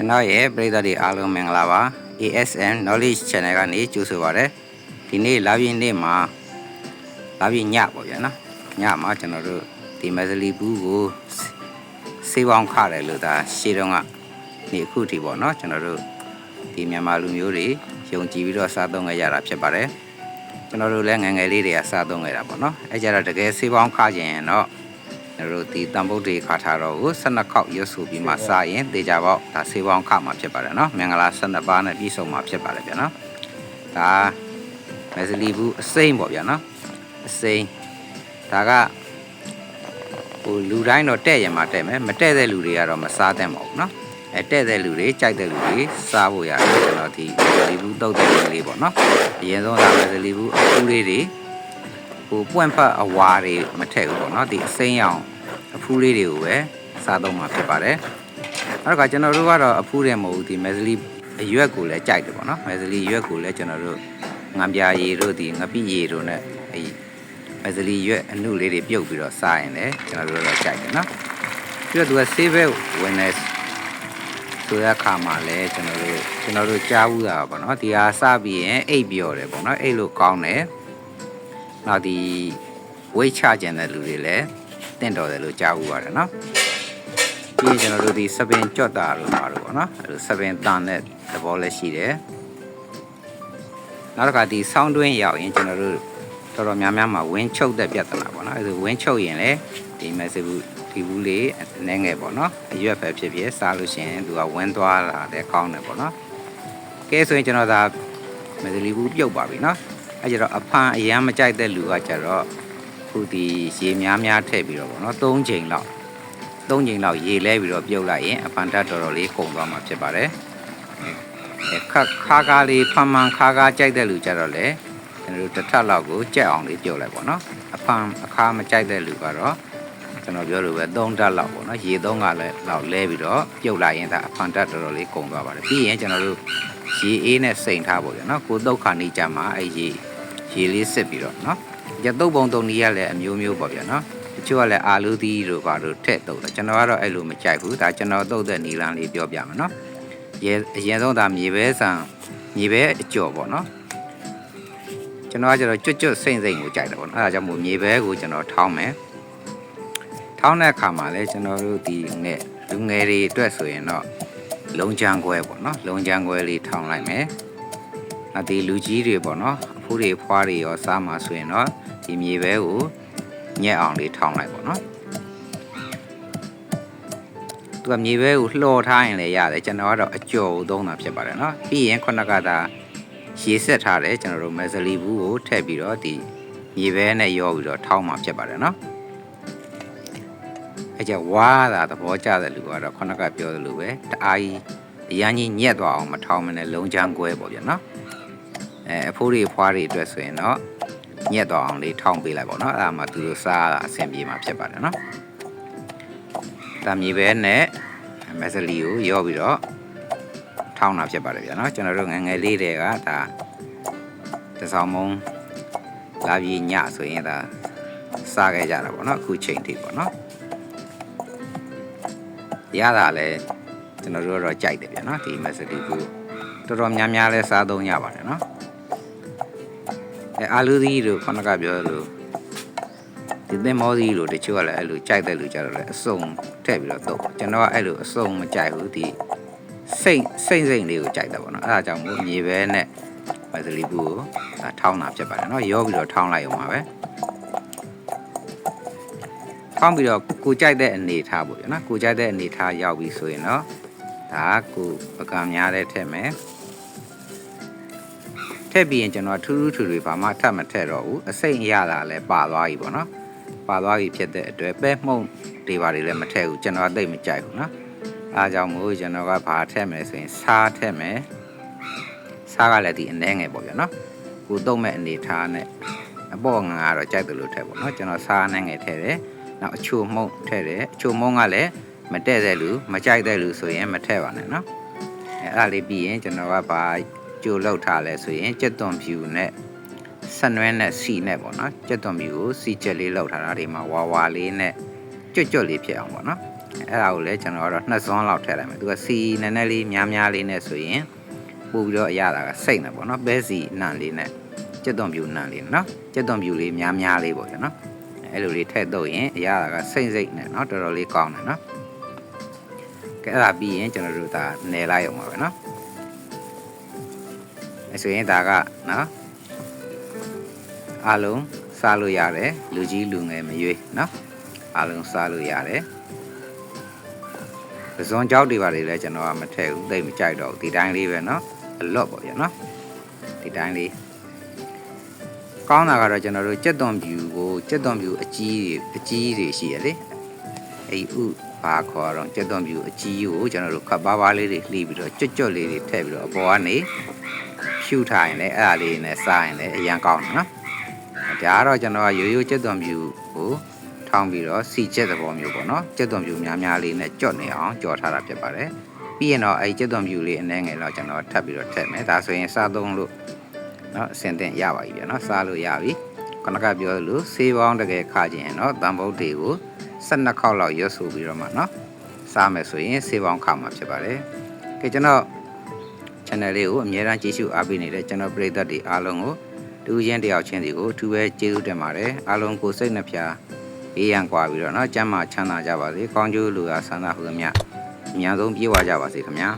ကျွန်တော်ရဲ့ပရိသတ်တွေအားလုံးမင်္ဂလာပါ ASN Knowledge Channel ကနေကြိုဆိုပါရစေဒီနေ့လာပြည့်နေ့မှာလာပြည့်ညပေါ့ဗျာနော်ညမှာကျွန်တော်တို့ဒီမဇလီဘူးကိုစေးပေါင်းခတယ်လို့ဒါရှေးတုန်းကနေအခုထိပေါ့နော်ကျွန်တော်တို့ဒီမြန်မာလူမျိုးတွေယုံကြည်ပြီးတော့စားသုံးကြရတာဖြစ်ပါတယ်ကျွန်တော်တို့လည်းငယ်ငယ်လေးတွေကစားသုံးကြတာပေါ့နော်အဲကြတော့တကယ်စေးပေါင်းခခြင်းရင်တော့ ကျွန်တော်တို့ဒီတန်ဗုဒ္ဓေခါထားတော်ကို12ခေါက်ရွတ်ဆိုပြီးမှစရင်တေချာပေါက်ဒါဆေးပေါင်းခမှာဖြစ်ပါတယ်နော်မင်္ဂလာ12ပါးနဲ့ပြည့်စုံမှာဖြစ်ပါတယ်ဗျာနော်ဒါမက်စလီဘူးအစိမ့်ပေါ့ဗျာနော်အစိမ့်ဒါကဟိုလူတိုင်းတော့တဲ့ရင်မှတဲ့မယ်မတဲ့တဲ့လူတွေကတော့မစားသင့်ပါဘူးနော်အဲတဲ့တဲ့လူတွေကြိုက်တဲ့လူတွေစားဖို့ရတယ်ကျွန်တော်ဒီမက်စလီဘူးတုတ်တဲ့လူလေးပေါ့နော်အရင်ဆုံးဒါမက်စလီဘူးအဖူးလေးတွေဟိုပွန့်ဖတ်အဝါတွေမထည့်ဘူးပေါ့နော်ဒီအစိမ်းရောင်အ ဖူးလေးတွေကိုပဲစားသုံးမှာဖြစ်ပါတယ်အဲ့တော့ကျွန်တော်တို့ကတော့အဖူးတွေမဟုတ်ဘူးဒီမက်ဇလီအရွက်ကိုလည်းကြိုက်တယ်ပေါ့နော်မက်ဇလီရွက်ကိုလည်းကျွန်တော်တို့ငံပြာရည်တို့ဒီငပိရည်တို့နဲ့အဲမက်ဇလီရွက်အနုလေးတွေပြုတ်ပြီးတော့စားရင်လည်းကျွန်တော်တို့တော့ကြိုက်တယ်နော်ပြီးတော့သူကဆေးဘဲဝင်နေဆိုရခါမှာလည်းကျွန်တော်တို့ကျွန်တော်တို့ကြားဘူးတာပေါ့နော်ဒီဟာစပြီးရင်အိပ်ပြော်တယ်ပေါ့နော်အိပ်လို့ကောင်းတယ်နောက်ဒီဝိတ်ချကျင်တဲ့လူတွေလည်း တင့်တော်တယ်လို့ကြားဦးပါတယ်နော်ပြီးရင်ကျွန်တော်တို့ဒီစပင်ကြော့တာလို့ပါလို့ပေါ့နော်အဲလိုစပင်တန်တဲ့သဘောလည်းရှိတယ်နောက်တစ်ခါဒီဆောင်းတွင်းရောက်ရင်ကျွန်တော်တို့တော်တော်များများမှာဝင်းချုပ်တဲ့ပြဿနာပေါ့နော်အဲဒါဝင်းချုပ်ရင်လည်းဒီမက်ဆေ့ဘူးဒီဘူးလေးအနေငယ်ပေါ့နော်အရွက်ပဲဖြစ်ဖြစ်စားလို့ရှိရင်သူကဝင်းသွားလာတဲ့ကောင်းတယ်ပေါ့နော်ကဲဆိုရင်ကျွန်တော်ဒါမက်ဆေ့လီဘူးပြုတ်ပါပြီနော်အဲကြတော့အဖန်အရန်မကြိုက်တဲ့လူကကြတော့ ခုဒီရေများများထည့်ပြီးတော့ဗောနော်၃ချိန်လောက်၃ချိန်လောက်ရေလဲပြီးတော့ပြုတ်လိုက်ရင်အဖန်တက်တော်တော်လေးကုန်သွားမှာဖြစ်ပါတယ်အဲခါခါကားလေးဖန်မှန်ခါကားကြိုက်တဲ့လူကြတော့လေကျွန်တော်တို့တစ်ထပ်လောက်ကိုကြက်အောင်လေးပြုတ်လိုက်ဗောနော်အဖန်အခါမကြိုက်တဲ့လူကတော့ကျွန်တော်ပြောလို့ပဲ၃တက်လောက်ဗောနော်ရေ၃ကလည်းလောက်လဲပြီးတော့ပြုတ်လိုက်ရင်ဒါအဖန်တက်တော်တော်လေးကုန်သွားပါတယ်ပြီးရင်ကျွန်တော်တို့ရေအေးနဲ့စိန်ထားဖို့ရနော်ကိုဒုက္ခနေကြမှာအဲရေ ရေလေးစစ်ပြီးတော့နော်ရတုပ်ပုံတုံနီးရလည်းအမျိုးမျိုးပေါ့ဗျာနော်တချို့ကလည်းအာလူသီးတို့ဘာတို့ထည့်တုပ်တယ်ကျွန်တော်ကတော့အဲ့လိုမကြိုက်ဘူးဒါကျွန်တော်တုပ်တဲ့နီလန်လေးပြောပြမယ်နော်ရေအရင်ဆုံးဒါမြေပဲဆန်မြေပဲအကြော်ပေါ့နော်ကျွန်တော်ကကျတော့ကျွတ်ကျွတ်စိမ့်စိမ့်ကိုကြိုက်တယ်ပေါ့နော်အဲဒါကြောင့်မို့မြေပဲကိုကျွန်တော်ထောင်းမယ်ထောင်းတဲ့အခါမှာလည်းကျွန်တော်တို့ဒီငယ်လူငယ်တွေအတွက်ဆိုရင်တော့လုံချံခွဲပေါ့နော်လုံချံခွဲလေးထောင်းလိုက်မယ်။အဲဒီလူကြီးတွေပေါ့နော် ဖိုးတွေဖွားတွေရောစားမှာဆိုရင်တော့ဒီမြေပဲကိုညက်အောင်လေးထောင်းလိုက်ပေါ့နော်သူကမြေပဲကိုလှော်ထားရင်လည်းရတယ်ကျွန်တော်ကတော့အကျော်ကိုသုံးတာဖြစ်ပါတယ်နော်ပြီးရင်ခုနကသာရေဆက်ထားတယ်ကျွန်တော်တို့မက်ဇလီဘူးကိုထည့်ပြီးတော့ဒီမြေပဲနဲ့ရောပြီးတော့ထောင်းမှာဖြစ်ပါတယ်နော်အဲကြဝါတာသဘောကျတဲ့လူကတော့ခုနကပြောသလိုပဲတအားကြီးအရန်ကြီးညက်သွားအောင်မထောင်းမနဲ့လုံးချမ်းကွဲပေါ့ဗျာနော် အဲအဖိုးတွေဖွားတွေအတွက်ဆိုရင်တော့ညက်တော့အောင်လေးထောင်းပေးလိုက်ပေါ့နော်အဲ့ဒါမှသူတို့စားတာအဆင်ပြေမှာဖြစ်ပါတယ်နော်ဒါမြေပဲနဲ့မက်စလီကိုရောပြီးတော့ထောင်းတာဖြစ်ပါတယ်ဗျာနော်ကျွန်တော်တို့ငယ်ငယ်လေးတွေကဒါတစောင်းမုံလာပြီးညဆိုရင်ဒါစားခဲ့ကြတာပေါ့နော်အခုချိန်ထိပေါ့နော်ရတာလဲကျွန်တော်တို့တော့ကြိုက်တယ်ဗျာနော်ဒီမက်စလီကိုတော်တော်များများလဲစားသုံးရပါတယ်နော် အဲအာလူသီးတို့ခဏကပြောလို့ဒီသင်မောသီးတို့တချို့ကလည်းအဲ့လိုကြိုက်တဲ့လူကြတော့လည်းအစုံထည့်ပြီးတော့တုတ်ကျွန်တော်ကအဲ့လိုအစုံမကြိုက်ဘူးဒီစိတ်စိတ်စိတ်လေးကိုကြိုက်တာပေါ့နော်အဲ့ဒါကြောင့်မို့မြေပဲနဲ့မက်စလီဘူးကိုဒါထောင်းတာဖြစ်ပါတယ်နော်ရောပြီးတော့ထောင်းလိုက်အောင်ပါပဲထောင်းပြီးတော့ကိုကြိုက်တဲ့အနေထားပေါ့ဗျာနော်ကိုကြိုက်တဲ့အနေထားရောက်ပြီဆိုရင်တော့ဒါကိုပကံများတဲ့ထည့်မယ် ထည့်ပြီးရင်ကျွန်တော်ထူးထူးထူတွေဘာမှထပ်မထည့်တော့ဘူးအစိမ့်အရတာလည်းပါသွားပြီပေါ့နော်ပါသွားပြီဖြစ်တဲ့အတွက်ပဲမှုန့်တွေပါတွေလည်းမထည့်ဘူးကျွန်တော်သိမကြိုက်ဘူးနော်အားကြောင့်မို့ကျွန်တော်ကဘာထည့်မယ်ဆိုရင်စားထည့်မယ်စားကလည်းဒီအနှဲငယ်ပေါ့ဗျာနော်ကိုတုံးမဲ့အနေထားနဲ့အပေါ်ငါကတော့ကြိုက်တယ်လို့ထည့်ပေါ့နော်ကျွန်တော်စားအနှဲငယ်ထည့်တယ်နောက်အချိုမှုန့်ထည့်တယ်အချိုမှုန့်ကလည်းမတည့်တဲ့လူမကြိုက်တဲ့လူဆိုရင်မထည့်ပါနဲ့နော်အဲအဲ့ဒါလေးပြီးရင်ကျွန်တော်ကဘာ ကြိုလောက်ထားလဲဆိုရင်ကြက်သွန်ဖြူနဲ့ဆက်နွဲနဲ့စီနဲ့ပေါ့နော်ကြက်သွန်ဖြူကိုစီချက်လေးလောက်ထားတာဒီမှာဝါဝါလေးနဲ့ကြွတ်ကြွတ်လေးဖြစ်အောင်ပေါ့နော်အဲ့ဒါကိုလည်းကျွန်တော်ကတော့နှစ်စွန်းလောက်ထည့်လိုက်မယ်သူကစီနည်းနည်းလေးများများလေးနဲ့ဆိုရင်ပို့ပြီးတော့အရသာကစိတ်နေပေါ့နော်ဘဲစီနံလေးနဲ့ကြက်သွန်ပြူနံလေးနော်ကြက်သွန်ပြူလေးများများလေးပေါ့ဗျာနော်အဲ့လိုလေးထည့်တော့ရင်အရသာကစိတ်စိတ်နဲ့နော်တော်တော်လေးကောင်းတယ်နော်ကဲအဲ့ဒါပြီးရင်ကျွန်တော်တို့ဒါနယ်လိုက်အောင်ပါပဲနော်အဲ ဆိုရင်ဒါကနော်အားလုံးစားလို့ရတယ်လူကြီးလူငယ်မရွေးနော်အားလုံးစားလို့ရတယ်ပဇွန်ကြောက်တွေပါလေလဲကျွန်တော်ကမထည့်ဘူးသိပ်မကြိုက်တော့ဘူးဒီတိုင်းလေးပဲနော်အလော့ပေါ့ဗျာနော်ဒီတိုင်းလေးကောင်းတာကတော့ကျွန်တော်တို့ကြက်သွန်ဖြူကိုကြက်သွန်ဖြူအကြီးတွေအကြီးတွေရှိရလေအဲ့ဥ ဘာခေါ်တော့ကြက်သွန်ဖြူအကြီးကိုကျွန်တော်တို့ခပ်ပါးပါးလေးတွေလှီးပြီးတော့ကြွတ်ကြွတ်လေးတွေထည့်ပြီးတော့အပေါ်ကနေဖြူထားရင်လည်းအဲ့ဒါလေးနဲ့စားရင်လည်းအရန်ကောင်းတယ်နော်ဒါကတော့ကျွန်တော်ကရိုးရိုးကြက်သွန်ပြူကိုထောင်းပြီးတော့စီချက်သဘောမျိုးပေါ့နော်ကြက်သွန်ပြူများများလေးနဲ့ကြော့နေအောင်ကြော်ထားတာဖြစ်ပါတယ်ပြီးရင်တော့အဲဒီကြက်သွန်ပြူလေးအနှဲငယ်တော့ကျွန်တော်ထပ်ပြီးတော့ထည့်မယ်ဒါဆိုရင်စားသုံးလို့နော်အစင်တင်ရပါပြီဗျာနော်စားလို့ရပြီခဏကပြောသလိုဆေးပေါင်းတကယ်ခါခြင်းနော်တန်ဖုတ်တွေကို 12ခေါက်လောက်ရွတ်ဆိုပြီးတော့မှနော်စားမယ်ဆိုရင်ဆေးပေါင်းခါမှာဖြစ်ပါတယ်ကဲကျွန်တော် channel လေးကိုအမြဲတမ်းကြည့်ရှုအားပေးနေတဲ့ကျွန်တော်ပရိသတ်တွေအားလုံးကို တူချင်းတယောက်ချင်းစီကိုအထူးပဲကျေးဇူးတင်ပါတယ်အားလုံးကိုစိတ်နှဖျားအေးရန်กว่าပြီးတော့เนาะကျမ်းမာချမ်းသာကြပါစေကောင်းကျိုးလူအားဆန္ဒဟုသမျှအများဆုံးပြေဝကြပါစေခင်ဗျာ